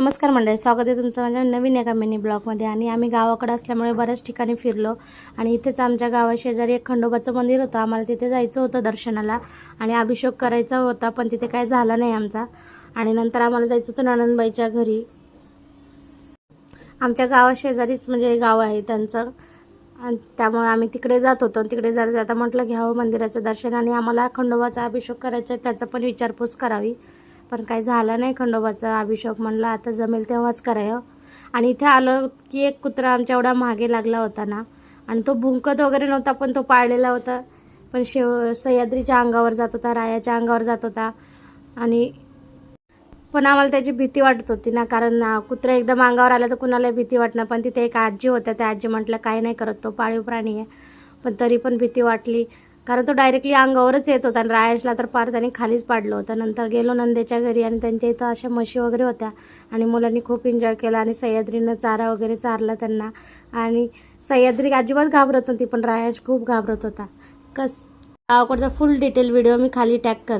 नमस्कार मंडळी स्वागत आहे तुमचं माझ्या नवीन एका मिनी ब्लॉगमध्ये. आणि आम्ही गावाकडं असल्यामुळे बऱ्याच ठिकाणी फिरलो आणि इथेच आमच्या गावाशेजारी एक खंडोबाचं मंदिर होतं. आम्हाला तिथे जायचं होतं दर्शनाला आणि अभिषेक करायचा होता पण तिथे काय झाला नाही आमचा. आणि नंतर आम्हाला जायचं होतं नणंदबाईच्या घरी. आमच्या गावाशेजारीच म्हणजे गाव आहे त्यांचं. आणि त्यामुळे आम्ही तिकडे जात होतो. तिकडे जाता जाता म्हटलं घ्यावं हो, मंदिराचं दर्शन आणि आम्हाला खंडोबाचा अभिषेक करायचा आहे त्याचा पण विचारपूस करावी. पण काही झालं नाही खंडोबाचा. अभिषेक म्हणला आता जमेल तेव्हाच करावं आणि इथे आलो की एक कुत्रा आमच्या एवढा मागे लागला होता ना. आणि तो भुंकत वगैरे नव्हता पण तो पाळलेला होता. पण शेव सह्याद्रीच्या अंगावर जात होता रायाच्या अंगावर जात होता. आणि पण आम्हाला त्याची भीती वाटत होती ना कारण कुत्रा एकदम अंगावर आला तर कुणाला भीती वाटणार. पण तिथे एक आजी होत्या. त्या आजी म्हटलं काय नाही करत तो पाळीव प्राणी आहे. पण तरी पण भीती वाटली. कारण तो डायरेक्टली अंगावरच येत होता आणि रायसला तर पार त्याने खालीच पाडलं होतं. नंतर गेलो नंदेच्या घरी आणि त्यांच्या इथं अशा म्हशी वगैरे होत्या. आणि मुलांनी खूप एन्जॉय केला आणि सह्याद्रीनं चारा वगैरे चारला त्यांना. आणि सह्याद्री अजिबात घाबरत नव्हती पण रायश खूप घाबरत होता. कस गावाकडचा फुल डिटेल व्हिडिओ मी खाली टॅग करते